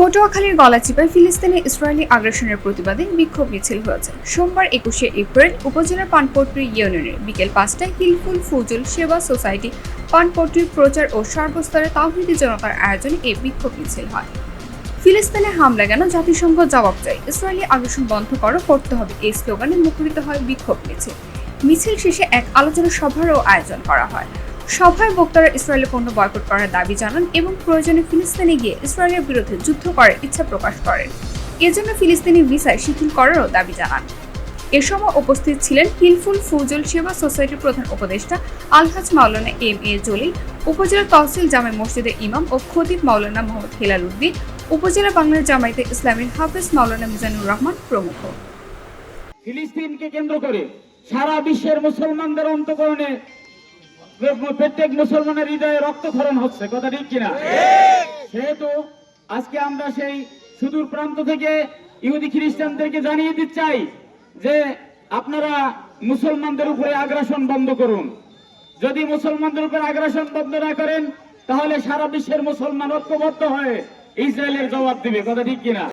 পটুয়াখালীর গলাচিপায় ফিলিস্তিনি ইসরায়েলি আগ্রাসনের প্রতিবাদে বিক্ষোভ মিছিল হয়েছে। সোমবার একুশে এপ্রিল উপজেলার পানপট্রি ইউনিয়নের বিকেল পাঁচটায় হিলফুল ফুজুল সেবা সোসাইটি পানপট্রির প্রচার ও সর্বস্তরে তাহিদি জনতার আয়োজনে এই বিক্ষোভ মিছিল হয়। ফিলিস্তিনে হামলা কেন জাতিসংঘ জবাব চাই ইসরায়েলি আগ্রাসন বন্ধ করো করতে হবে এই স্লোগানে মুখরিত হয় বিক্ষোভ মিছিল। মিছিল শেষে এক আলোচনা সভারও আয়োজন করা হয়। সভায় বক্তারা ইসরায়েলের পণ্য বয়কট করার দাবি জানান এবং প্রয়োজনে ফিলিস্তিনে গিয়ে ইসরায়েলের বিরুদ্ধে যুদ্ধ করার ইচ্ছা প্রকাশ করেন। এজন্য ফিলিস্তিনি ভিসায় শিথিল করারও দাবি জানান। এ সময় উপস্থিত ছিলেন হিলফুল ফুজুল সেবা সোসাইটির প্রধান উপদেষ্টা আলহাজ মাওলানা এম এ জলিল, উপজেলা তহসিল জামে মসজিদের ইমাম ও খতিব মাওলানা মোহাম্মদ হেলাল উদ্দিন, উপজেলা বাংলার জামায়াতে ইসলামীর হাফেজ মাওলানা মিজানুর রহমান প্রমুখ। ফিলিস্তিনকে কেন্দ্র করে সারা বিশ্বের মুসলমানদের অন্তকরণে প্রত্যেক মুসলমানের হৃদয়ে রক্তক্ষরণ হচ্ছে কথা ঠিক কিনা? সেহেতু আজকে আমরা সেই সুদূর প্রান্ত থেকে ইহুদি খ্রিস্টানদেরকে জানিয়ে দিতে চাই যে আপনারা মুসলমানদের উপরে আগ্রাসন বন্ধ করুন। যদি মুসলমানদের উপরে আগ্রাসন বন্ধ না করেন তাহলে সারা বিশ্বের মুসলমান ঐক্যবদ্ধ হয়ে ইসরায়েলের জবাব দিবে কথা ঠিক কিনা?